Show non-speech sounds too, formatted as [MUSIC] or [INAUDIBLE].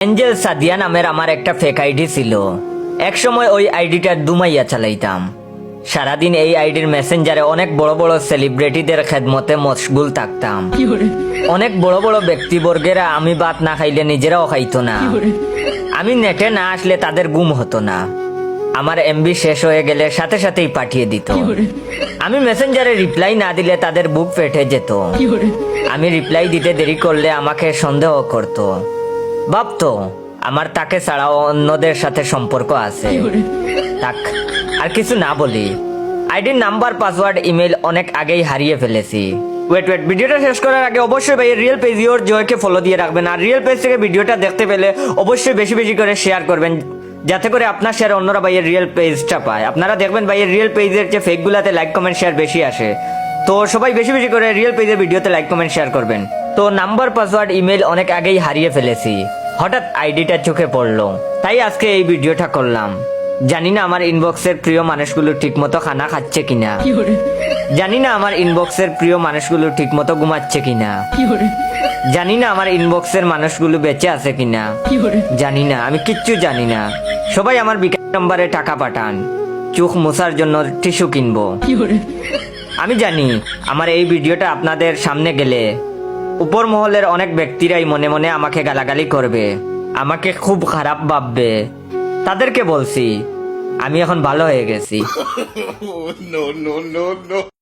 Angel Sadia নামের আমার একটা ফেক আইডি ছিল। এক সময় ওই আইডিটা দুমাইয়া চালাইতাম। সারাদিন এই আইডির মেসেঞ্জারে অনেক বড় বড় সেলিব্রিটিদের খেদমতে মশগুল থাকতাম। অনেক বড় বড় ব্যক্তিবর্গেরা আমি ভাত না খাইলে নিজেরাও খাইতো না। আমি নেটে না আসলে তাদের গুম হতো না। আমার এমবি শেষ হয়ে গেলে সাথে সাথেই পাঠিয়ে দিত। আমি মেসেঞ্জারে রিপ্লাই না দিলে তাদের বুক ফেটে যেত। আমি রিপ্লাই দিতে দেরি করলে আমাকে সন্দেহ করত। ভাবতো, আমার তাকে ছাড়াও অন্যদের সাথে সম্পর্ক আছে। তাক আর কিছু না বলি। আইডির নাম্বার, পাসওয়ার্ড ইমেল অনেক আগেই হারিয়ে ফেলেছি। ওয়েট ওয়েট ভিডিওটা শেষ করার আগে অবশ্যই ভাই রিয়েল পেজ ইওর জয়কে ফলো দিয়ে রাখবেন। আর রিয়েল পেজ থেকে ভিডিওটা দেখতে পেলে অবশ্যই বেশি বেশি করে শেয়ার করবেন, যাতে করে আপনার শেয়ার অন্যরা ভাইয়ের রিয়েল পেজটা পায়। আপনারা দেখবেন ভাইয়ের রিয়েল পেজের যে ফেকগুলাতে লাইক কমেন্ট শেয়ার বেশি আসে। তো সবাই বেশি বেশি করে রিয়েল পেজের ভিডিওতে লাইক কমেন্ট শেয়ার করবেন। তো নাম্বার, পাসওয়ার্ড ইমেল অনেক আগেই হারিয়ে ফেলেছি। হঠাৎ আইডিটা চোখে পড়ল। তাই আজকে এই ভিডিওটা করলাম। জানি না আমার ইনবক্সের প্রিয় মানুষগুলো ঠিকমতো খানা খাচ্ছে কিনা। জানি না আমার ইনবক্সের প্রিয় মানুষগুলো ঠিকমতো ঘুমাচ্ছে কিনা। জানি না আমার ইনবক্সের মানুষগুলো বেঁচে আছে কিনা। জানি না আমি কিচ্ছু জানি না। সবাই আমার বিকাশ নম্বরে টাকা পাঠান। চোখ মোছার জন্য টিস্যু কিনবো। আমি জানি আমার এই ভিডিওটা আপনাদের সামনে গেলে উপর মহলের অনেক ব্যক্তিরাই মনে মনে আমাকে গালাগালি করবে। আমাকে খুব খারাপ ভাববে। তাদেরকে বলছি, আমি এখন ভালো হয়ে গেছি। [LAUGHS] No.